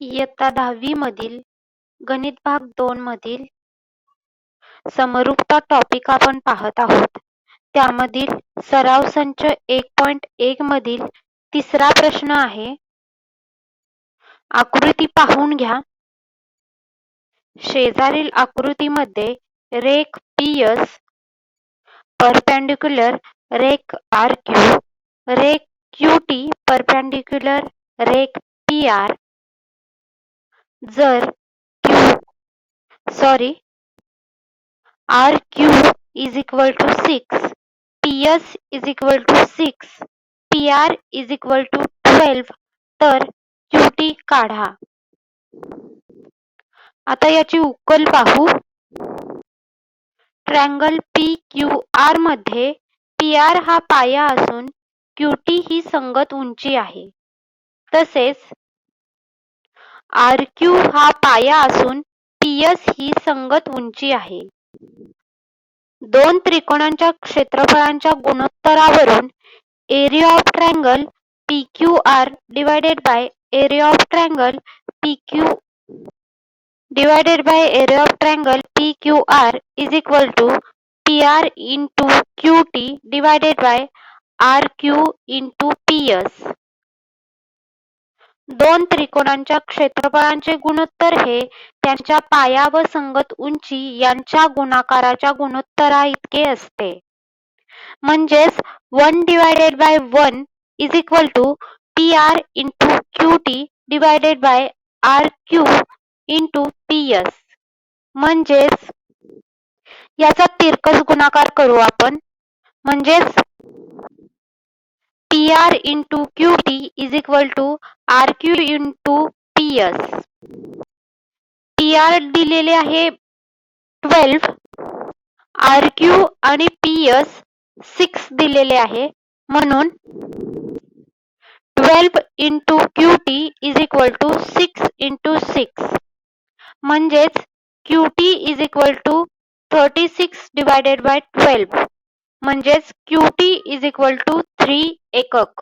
इयत्ता दहावी मधील गणित भाग दोन मधील समरूपता टॉपिक आपण पाहत आहोत. त्यामधील सराव संच एक पॉइंट एक मधील तिसरा प्रश्न आहे. आकृती पाहून घ्या. शेजारील आकृतीमध्ये रेख पीएस परपेंडिक्युलर रेख आर क्यू रेख क्यू टी परपेंडिक्युलर रेख पी आर जर Q sorry R Q is equal to six P S is equal to six P R is equal to twelve तर क्यू टी काढा. आता याची उकल पाहू. ट्रँगल पी क्यू आरमध्ये पी आर हा पाया असून क्यू टी ही संगत उंची आहे. तसेच आरक्यू हा पाया असून पीएस ही संगत उंची आहे दोन त्रिकोणांच्या क्षेत्रफळांच्या गुणोत्तरावरून area of triangle P Q R divided by area of triangle P Q divided by area of triangle PQR is equal to PR by QT divided by RQ into PS. दोन त्रिकोणांच्या क्षेत्रफळांचे गुणोत्तर हे त्यांच्या पाया व संगत उंची यांच्या गुणाकाराच्या गुणोत्तराइतके असते. म्हणजेच one divided by one is equal to P R into Q T divided by R Q into P S. म्हणजेच याचा तिरकस गुणाकार करू आपण. म्हणजेच Q T to R Q into P S P R दिलेले आहे ट्वेल्व क्यू आणि एस सिक्स दिलेले आहे. Twelve into Q T is equal to six into six Q T is equal to thirty six divided by twelve Q T is equal to three ekak